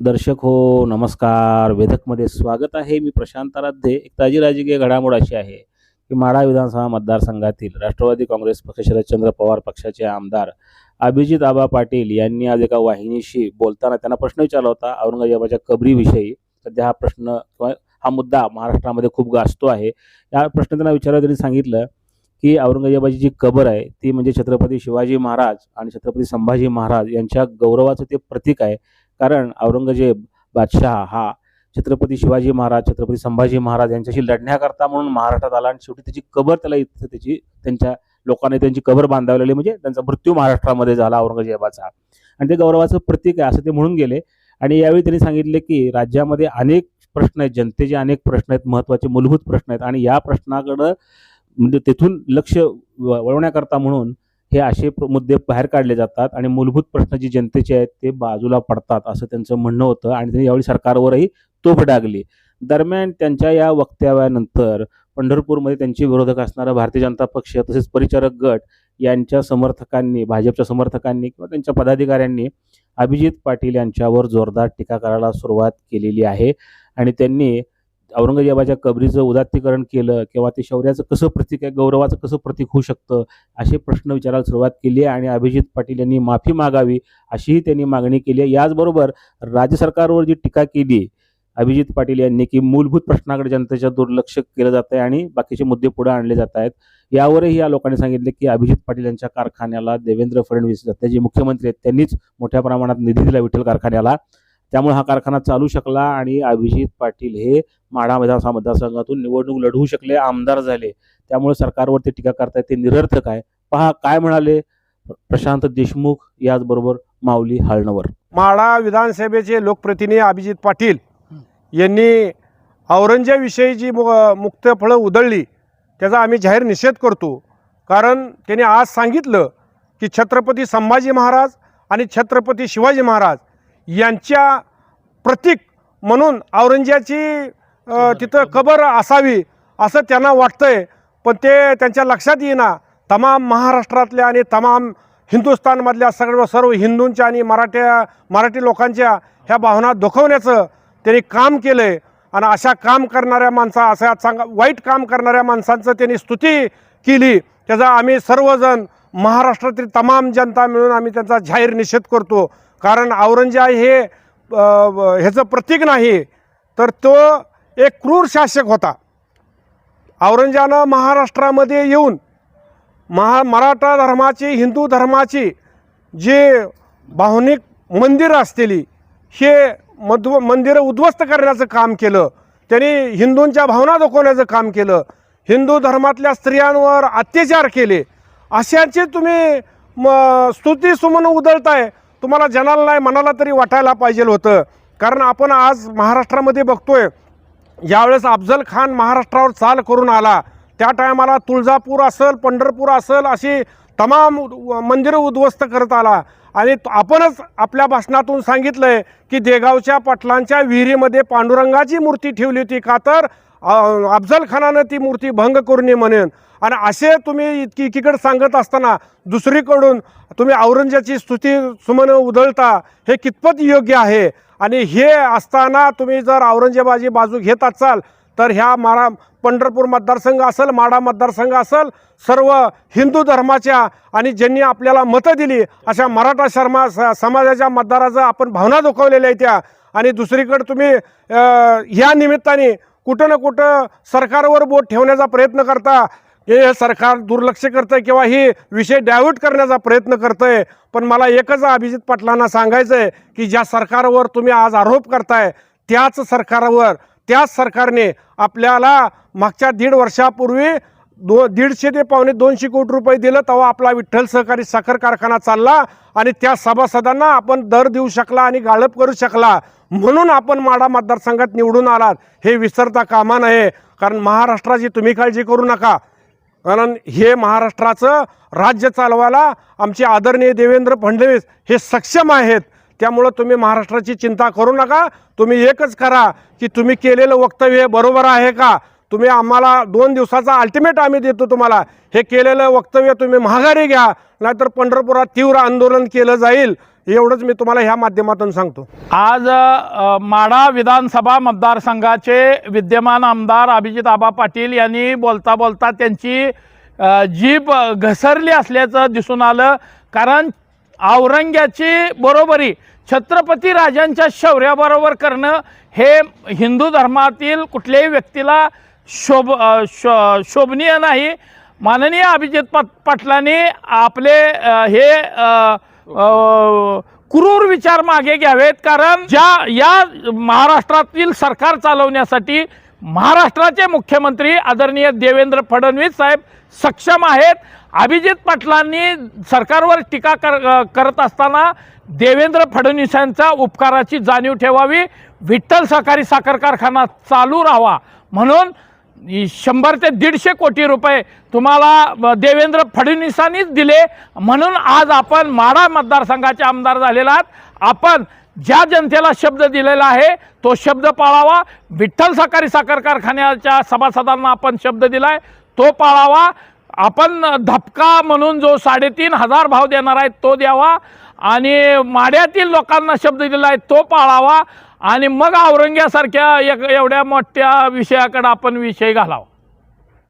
दर्शक हो नमस्कार. वेधकमध्ये स्वागत आहे. मी प्रशांत आराध्ये. एक ताजी राजकीय घडामोड अशी आहे की माढा विधानसभा मतदारसंघातील राष्ट्रवादी काँग्रेस पक्ष शरदचंद्र पवार पक्षाचे आमदार अभिजित आबा पाटील यांनी आज एका वाहिनीशी बोलताना त्यांना प्रश्न विचारला होता. औरंगजेबाच्या कबरीविषयी. सध्या हा प्रश्न किंवा हा मुद्दा महाराष्ट्रामध्ये खूप गाजतो आहे. या प्रश्न त्यांना विचारला त्यांनी सांगितलं की औरंगजेबाची जी कबर आहे ती म्हणजे छत्रपती शिवाजी महाराज आणि छत्रपती संभाजी महाराज यांच्या गौरवाचं ते प्रतीक आहे. कारण औरंगजेब बादशहा हा छत्रपती शिवाजी महाराज छत्रपती संभाजी महाराज यांच्याशी लढण्याकरता म्हणून महाराष्ट्रात आला आणि शेवटी त्याची कबर त्याला इथं त्याची त्यांच्या लोकांनी त्यांची कबर बांधावलेली म्हणजे त्यांचा मृत्यू महाराष्ट्रामध्ये झाला औरंगजेबाचा. आणि ते गौरवाचं प्रतीक आहे असं ते म्हणून गेले. आणि यावेळी त्यांनी सांगितले की राज्यामध्ये अनेक प्रश्न आहेत जनतेचे अनेक प्रश्न आहेत महत्त्वाचे मूलभूत प्रश्न आहेत. आणि या प्रश्नाकडं म्हणजे तेथून लक्ष व- वळवण्याकरता म्हणून हे असे प्र- मुद्दे बाहेर काढले जातात आणि मूलभूत प्रश्न जी जनतेचे आहेत ते बाजूला पडतात असं त्यांचं म्हणणं होतं आणि त्यांनी यावेळी सरकारवरही तोफ डागली. दरम्यान त्यांच्या या वक्तव्यानंतर पंढरपूरमध्ये त्यांचे विरोधक असणारा भारतीय जनता पक्ष तसेच परिचारक गट यांच्या समर्थकांनी भाजपच्या समर्थकांनी किंवा त्यांच्या पदाधिकाऱ्यांनी अभिजित पाटील यांच्यावर जोरदार टीका करायला सुरुवात केलेली आहे. आणि त्यांनी औरंगजेबाच्या कबरीचं उदात्तीकरण केलं किंवा ते शौर्याचं कसं प्रतीक आहे गौरवाचं कसं प्रतीक होऊ शकतं असे प्रश्न विचारायला सुरुवात केली आहे आणि अभिजित पाटील यांनी माफी मागावी अशीही त्यांनी मागणी केली. आहे याचबरोबर राज्य सरकारवर जी टीका केली अभिजित पाटील यांनी की मूलभूत प्रश्नाकडे जनतेच्या दुर्लक्ष केलं जात आहे आणि बाकीचे मुद्दे पुढे आणले जात आहेत. यावरही या लोकांनी सांगितले की अभिजित पाटील यांच्या कारखान्याला देवेंद्र फडणवीस जे मुख्यमंत्री आहेत त्यांनीच मोठ्या प्रमाणात निधी दिला विठ्ठल कारखान्याला. त्यामुळे हा कारखाना चालू शकला आणि अभिजित पाटील हे माढा विधानसभा मतदारसंघातून निवडणूक लढवू शकले आमदार झाले. त्यामुळे सरकारवरती टीका करतायत ते निरर्थक आहे. पहा काय म्हणाले प्रशांत देशमुख याचबरोबर माऊली हाळणवर. माढा विधानसभेचे लोकप्रतिनिधी अभिजित पाटील यांनी औरंगजेबविषयी जी मु मुक्त फळं उधळली त्याचा आम्ही जाहीर निषेध करतो. कारण त्यांनी आज सांगितलं की छत्रपती संभाजी महाराज आणि छत्रपती शिवाजी महाराज यांच्या प्रतीक म्हणून औरंगजेबाची तिथं कबर असावी असं त्यांना वाटतंय. पण ते त्यांच्या लक्षात येईना. तमाम महाराष्ट्रातल्या आणि तमाम हिंदुस्थानमधल्या सगळ्या सर्व हिंदूंच्या आणि मराठ्या मराठी लोकांच्या ह्या भावना दुखवण्याचं त्यांनी काम केलं आहे आणि अशा काम करणाऱ्या माणसा अशा चांग वाईट काम करणाऱ्या माणसांचं त्यांनी स्तुती केली. त्याचा आम्ही सर्वजण महाराष्ट्रातील तमाम जनता मिळून आम्ही त्यांचा जाहीर निषेध करतो. कारण औरंगजेब हे ह्याचं प्रतीक नाही तर तो एक क्रूर शासक होता. औरंगजेबानं महाराष्ट्रामध्ये येऊन महा मराठा धर्माची हिंदू धर्माची जे भावनिक मंदिरं असलेली हे मध्व मंदिरं उद्ध्वस्त करण्याचं काम केलं त्यांनी हिंदूंच्या भावना दुखवण्याचं काम केलं हिंदू धर्मातल्या स्त्रियांवर अत्याचार केले. अशाचे तुम्ही म स्तुती सुमन उधळताय तुम्हाला जनाला नाही मनाला तरी वाटायला पाहिजे होतं. कारण आपण आज महाराष्ट्रामध्ये बघतोय ज्यावेळेस अफजल खान महाराष्ट्रावर चाल करून आला. त्या टायमाला तुळजापूर असेल पंढरपूर असेल अशी तमाम उ- मंदिरं उद्ध्वस्त करत आला. आणि आपणच आपल्या भाषणातून सांगितलं आहे की देगावच्या पाटलांच्या विहिरीमध्ये पांडुरंगाची मूर्ती ठेवली होती का तर अफजल खानानं ती मूर्ती भंग करू नये म्हणेन. आणि असे तुम्ही इतकी एकीकडे सांगत असताना दुसरीकडून तुम्ही औरंगजेबाची स्तुती सुमन उधळता हे कितपत योग्य आहे? आणि हे असताना तुम्ही जर औरंगजेबाची बाजू घेत असाल तर ह्या मारा पंढरपूर मतदारसंघ असेल माढा मतदारसंघ असेल सर्व हिंदू धर्माच्या आणि ज्यांनी आपल्याला मतं दिली अशा मराठा शर्मा स- समाजाच्या मतदाराचं आपण भावना दुखवलेल्या आहेत त्या. आणि दुसरीकडे तुम्ही ह्या निमित्ताने कुठं ना कुठं सरकारवर बोट ठेवण्याचा प्रयत्न करता हे सरकार दुर्लक्ष करतंय किंवा ही विषय डायव्हर्ट करण्याचा प्रयत्न करतंय पण मला एकच अभिजित पाटलांना सांगायचं आहे की ज्या सरकारवर तुम्ही आज आरोप करताय त्याच सरकारवर त्याच सरकारने आपल्याला मागच्या दीड वर्षापूर्वी दो दीडशे ते पावणे दोनशे कोटी रुपये दिलं तेव्हा आपला विठ्ठल सहकारी साखर कारखाना चालला आणि त्या सभासदांना आपण दर देऊ शकला आणि गाळप करू शकला. म्हणून आपण माडा मतदारसंघात निवडून आलात. हे विसरता कामा नये. कारण महाराष्ट्राची तुम्ही काळजी करू नका. कारण हे महाराष्ट्राचं राज्य चालवायला आमचे आदरणीय देवेंद्र फडणवीस हे सक्षम आहेत. त्यामुळं तुम्ही महाराष्ट्राची चिंता करू नका. तुम्ही एकच करा की तुम्ही केलेलं वक्तव्य हे बरोबर आहे का? तुम्ही आम्हाला दोन दिवसाचा अल्टिमेट आम्ही देतो तुम्हाला. हे केलेलं वक्तव्य तुम्ही माघारी घ्या नाहीतर पंढरपुरात तीव्र आंदोलन केलं जाईल. एवढंच मी तुम्हाला ह्या माध्यमातून सांगतो. आज माडा माढा विधानसभा मतदारसंघाचे विद्यमान आमदार अभिजित आबा पाटील यांनी बोलता बोलता त्यांची जीभ घसरली असल्याचं दिसून आलं. कारण औरंग्याची बरोबरी. छत्रपती राजांच्या शौर्याबरोबर करणं हे हिंदू धर्मातील कुठल्याही व्यक्तीला शोभ शो शोभनीय नाही. माननीय अभिजित पाट पाटलांनी आपले हे क्रूर विचार मागे घ्यावेत. कारण ज्या या महाराष्ट्रातील सरकार चालवण्यासाठी महाराष्ट्राचे मुख्यमंत्री आदरणीय देवेंद्र फडणवीस साहेब सक्षम आहेत. अभिजित पाटलांनी सरकारवर टीका कर करत असताना देवेंद्र फडणवीसांच्या उपकाराची जाणीव ठेवावी विठ्ठल सहकारी साखर कारखाना चालू राहावा. म्हणून शंभर ते दीडशे कोटी रुपये तुम्हाला देवेंद्र फडणवीसांनीच दिले. म्हणून आज आपण माढा मतदारसंघाचे आमदार झालेला आहात. आपण ज्या जनतेला शब्द दिलेला आहे तो शब्द पाळावा. विठ्ठल सहकारी साखर कारखान्याच्या सभासदांना आपण शब्द दिला आहे तो पाळावा. आपण धपका म्हणून जो साडेतीन हजार भाव देणार आहे तो द्यावा आणि माड्यातील लोकांना शब्द दिला आहे तो पाळावा आणि मग औरंग्यासारख्या एक एवढ्या मोठ्या विषयाकडे आपण विषय घालावा.